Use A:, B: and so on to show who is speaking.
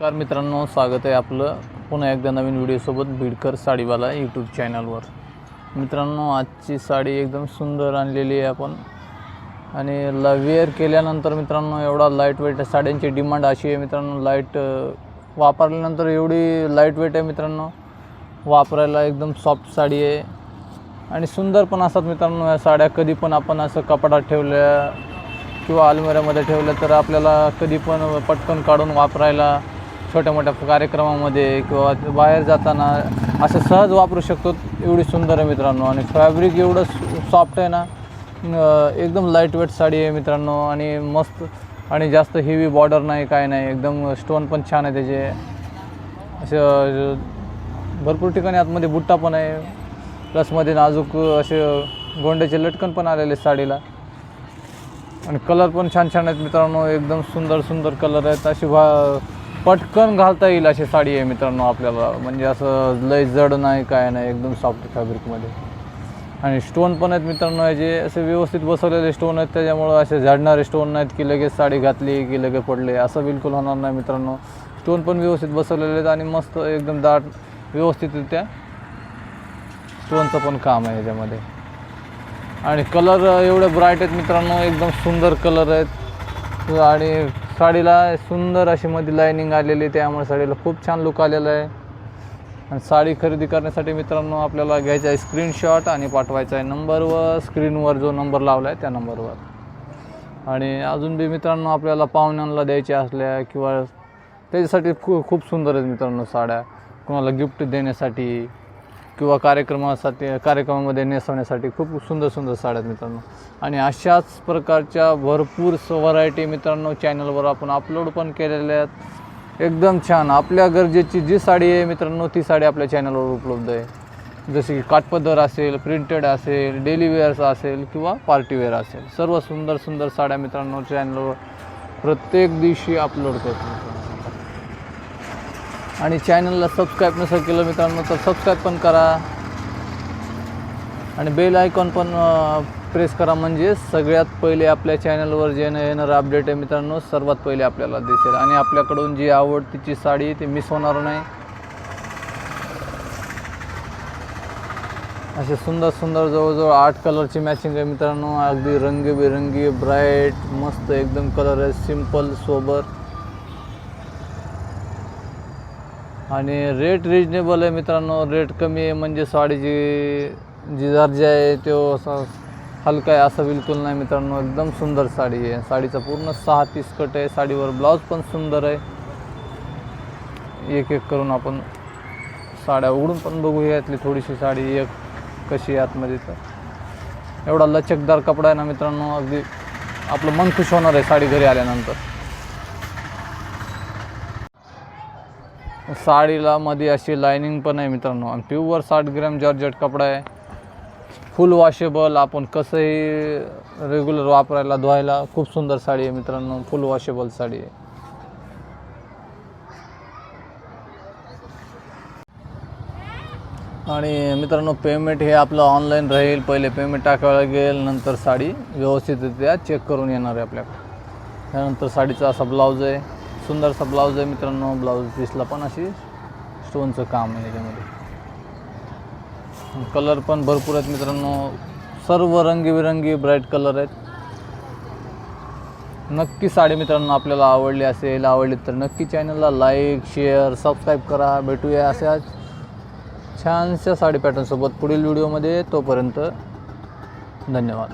A: नमस्कार मित्रांनो स्वागत आहे आपलं पुन्हा एकदा नवीन व्हिडिओसोबत भिडकर साडीवाला यूट्यूब चॅनलवर मित्रांनो आजची साडी एकदम सुंदर आणलेली आहे आपण. आणि ला वेअर केल्यानंतर मित्रांनो एवढा लाइट वेट साड्यांची डिमांड अशी आहे मित्रांनो लाइट वापरल्यानंतर एवढी लाइट वेट आहे मित्रांनो. वापरायला एकदम सॉफ्ट साडी आहे. आणि सुंदर पण असतात मित्रांनो या साड्या. कधी पण आपण असं कपाटात ठेवल्या किंवा अलमिऱ्यामध्ये ठेवल्या तर आपल्याला कधी पण पटकन काढून वापरायला छोट्या मोठ्या कार्यक्रमामध्ये किंवा बाहेर जाताना असं सहज वापरू शकतो एवढी सुंदर आहे मित्रांनो. आणि फॅब्रिक एवढं सॉफ्ट आहे ना एकदम लाइट वेट साडी आहे मित्रांनो. आणि मस्त आणि जास्त हेवी बॉर्डर नाही काय नाही. एकदम स्टोन पण छान आहे त्याचे. असं भरपूर ठिकाणी आतमध्ये बुट्टा पण आहे. प्लसमध्ये नाजूक असे गोंड्याचे लटकन पण आलेले साडीला. आणि कलर पण छान छान आहेत मित्रांनो. एकदम सुंदर सुंदर कलर आहेत. अशी भा पटकन घालता येईल अशी साडी आहे मित्रांनो आपल्याला. म्हणजे असं लय जड नाही काय नाही एकदम सॉफ्ट फॅब्रिकमध्ये आणि स्टोन पण आहेत मित्रांनो याचे असे व्यवस्थित बसवलेले स्टोन आहेत त्याच्यामुळं असे झाडणारे स्टोन नाहीत की लगेच साडी घातली की लगेच पडले. असं बिलकुल होणार नाही मित्रांनो. स्टोन पण व्यवस्थित बसवलेले आहेत आणि मस्त एकदम दाट व्यवस्थितरित्या स्टोनचं पण काम आहे याच्यामध्ये. आणि कलर एवढे ब्राईट आहेत मित्रांनो एकदम सुंदर कलर आहेत. आणि साडीला सुंदर अशी मध्ये लायनिंग आलेली आहे त्यामुळे साडीला खूप छान लुक आलेला आहे. आणि साडी खरेदी करण्यासाठी मित्रांनो आपल्याला घ्यायचा आहे स्क्रीनशॉट आणि पाठवायचा आहे नंबरवर स्क्रीनवर जो नंबर लावला आहे त्या नंबरवर आणि अजून बी मित्रांनो आपल्याला पाहुण्यांना द्यायच्या असल्या किंवा त्याच्यासाठी खूप खूप सुंदर आहेत मित्रांनो साड्या. कोणाला गिफ्ट देण्यासाठी किंवा कार्यक्रमासाठी कार्यक्रमामध्ये नेसवण्यासाठी खूप सुंदर सुंदर साड्या आहेत मित्रांनो. आणि अशाच प्रकारच्या भरपूर व्हरायटी मित्रांनो चॅनलवर आपण अपलोड पण केलेल्या आहेत. एकदम छान. आपल्या गरजेची जी साडी आहे मित्रांनो ती साडी आपल्या चॅनलवर उपलब्ध आहे. जसे की काठपदर असेल प्रिंटेड असेल डेली वेअर्स असेल किंवा पार्टीवेअर असेल. सर्व सुंदर सुंदर साड्या मित्रांनो चॅनलवर प्रत्येक दिवशी अपलोड करतो. आणि चॅनलला सबस्क्राईब नसेल केलं मित्रांनो तर सबस्क्राईब पण करा. आणि बेल आयकॉन पण प्रेस करा म्हणजे सगळ्यात पहिले आपल्या चॅनलवर जे येणारं अपडेट आहे मित्रांनो सर्वात पहिले आपल्याला दिसेल. आणि आपल्याकडून जी आवडतीची साडी ती मिस होणार नाही. असे सुंदर सुंदर जवळजवळ आठ कलरची मॅचिंग आहे मित्रांनो. अगदी रंगीबेरंगी ब्राईट मस्त एकदम कलर आहे. सिंपल सोबर आणि रेट रिजनेबल आहे मित्रांनो. रेट कमी आहे म्हणजे साडीची जी दर्जा आहे तो असा हलका आहे असं बिलकुल नाही मित्रांनो. एकदम सुंदर साडी आहे. साडीचा पूर्ण सहा तीस कट आहे. साडीवर ब्लाऊज पण सुंदर आहे. एक एक करून आपण साड्या उघडून पण बघूयातली थोडीशी साडी एक कशी आहे आतमध्ये तर. एवढा लचकदार कपडा आहे ना मित्रांनो. अगदी आपलं मन खुश होणार आहे साडी घरी आल्यानंतर. साडीला मध्ये अशी लायनिंग पण आहे मित्रांनो. आणि प्युअर साठ ग्रॅम जॉर्जेट कपडा आहे. फुल वॉशेबल आपण कसंही रेग्युलर वापरायला धुवायला खूप सुंदर साडी आहे मित्रांनो. फुल वॉशेबल साडी आहे. आणि मित्रांनो पेमेंट हे आपलं ऑनलाईन राहील. पहिले पेमेंट टाकावं लागेल नंतर साडी व्यवस्थितरित्या चेक करून येणार आहे आपल्याकडे. त्यानंतर साडीचा असा ब्लाऊज आहे. सुंदरसा ब्लाऊज आहे मित्रांनो. ब्लाऊज पीसला पण अशी स्टोनचं काम आहे याच्यामध्ये कलर पण भरपूर आहेत मित्रांनो. सर्व रंगीबिरंगी ब्राईट कलर आहेत. नक्की साडी मित्रांनो आपल्याला आवडली असेल आवडली तर नक्की चॅनलला लाईक शेअर सबस्क्राईब करा. भेटूया अशा छानशा साडी पॅटर्नसोबत पुढील व्हिडिओमध्ये तोपर्यंत धन्यवाद.